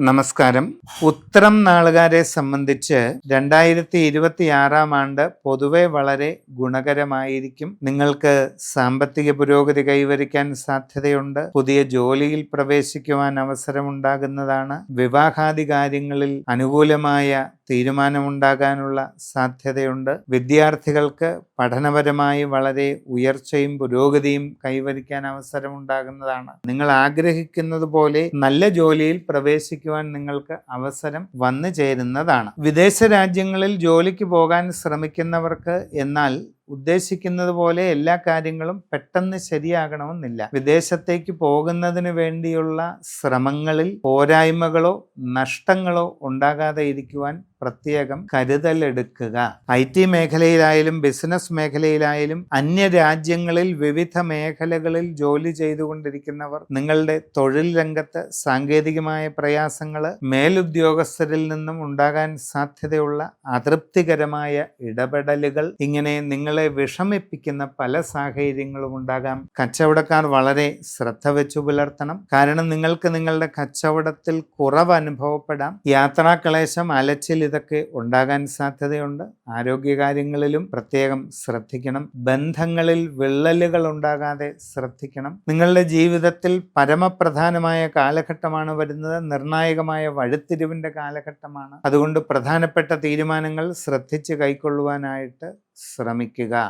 നമസ്കാരം. ഉത്തരം നാളുകാരെ സംബന്ധിച്ച് രണ്ടായിരത്തി ഇരുപത്തി ആറാം ആണ്ട് പൊതുവെ വളരെ ഗുണകരമായിരിക്കും. നിങ്ങൾക്ക് സാമ്പത്തിക പുരോഗതി കൈവരിക്കാൻ സാധ്യതയുണ്ട്. പുതിയ ജോലിയിൽ പ്രവേശിക്കുവാൻ അവസരമുണ്ടാകുന്നതാണ്. വിവാഹാദി കാര്യങ്ങളിൽ അനുകൂലമായ തീരുമാനമുണ്ടാകാനുള്ള സാധ്യതയുണ്ട്. വിദ്യാർത്ഥികൾക്ക് പഠനപരമായി വളരെ ഉയർച്ചയും പുരോഗതിയും കൈവരിക്കാൻ അവസരമുണ്ടാകുന്നതാണ്. നിങ്ങൾ ആഗ്രഹിക്കുന്നത് പോലെ നല്ല ജോലിയിൽ പ്രവേശിക്കുവാൻ നിങ്ങൾക്ക് അവസരം വന്നു ചേരുന്നതാണ്. വിദേശ രാജ്യങ്ങളിൽ ജോലിക്ക് പോകാൻ ശ്രമിക്കുന്നവർക്ക് എന്നാൽ ഉദ്ദേശിക്കുന്നത് പോലെ എല്ലാ കാര്യങ്ങളും പെട്ടെന്ന് ശരിയാകണമെന്നില്ല. വിദേശത്തേക്ക് പോകുന്നതിന് വേണ്ടിയുള്ള ശ്രമങ്ങളിൽ പോരായ്മകളോ നഷ്ടങ്ങളോ ഉണ്ടാകാതെ ഇരിക്കുവാൻ പ്രത്യേകം കരുതലെടുക്കുക ഐ ടി മേഖലയിലായാലും ബിസിനസ് മേഖലയിലായാലും അന്യ രാജ്യങ്ങളിൽ വിവിധ മേഖലകളിൽ ജോലി ചെയ്തുകൊണ്ടിരിക്കുന്നവർ നിങ്ങളുടെ തൊഴിൽ രംഗത്ത് സാങ്കേതികമായ പ്രയാസങ്ങൾ മേലുദ്യോഗസ്ഥരിൽ നിന്നും ഉണ്ടാകാൻ സാധ്യതയുള്ള അതൃപ്തികരമായ ഇടപെടലുകൾ ഇങ്ങനെ നിങ്ങളെ വിഷമിപ്പിക്കുന്ന പല സാഹചര്യങ്ങളും ഉണ്ടാകാം. കച്ചവടക്കാർ വളരെ ശ്രദ്ധ വെച്ചു പുലർത്തണം. കാരണം നിങ്ങൾക്ക് നിങ്ങളുടെ കച്ചവടത്തിൽ കുറവ് അനുഭവപ്പെടാം. യാത്രാക്ലേശം അലച്ചിൽ ഇതൊക്കെ ഉണ്ടാകാൻ സാധ്യതയുണ്ട്. ആരോഗ്യകാര്യങ്ങളിലും പ്രത്യേകം ശ്രദ്ധിക്കണം. ബന്ധങ്ങളിൽ വിള്ളലുകൾ ഉണ്ടാകാതെ ശ്രദ്ധിക്കണം. നിങ്ങളുടെ ജീവിതത്തിൽ പരമപ്രധാനമായ കാലഘട്ടമാണ് വരുന്നത്. നിർണായകമായ വഴുത്തിരിവിന്റെ കാലഘട്ടമാണ്. അതുകൊണ്ട് പ്രധാനപ്പെട്ട തീരുമാനങ്ങൾ ശ്രദ്ധിച്ച് കൈക്കൊള്ളുവാനായിട്ട് ശ്രമിക്കുക.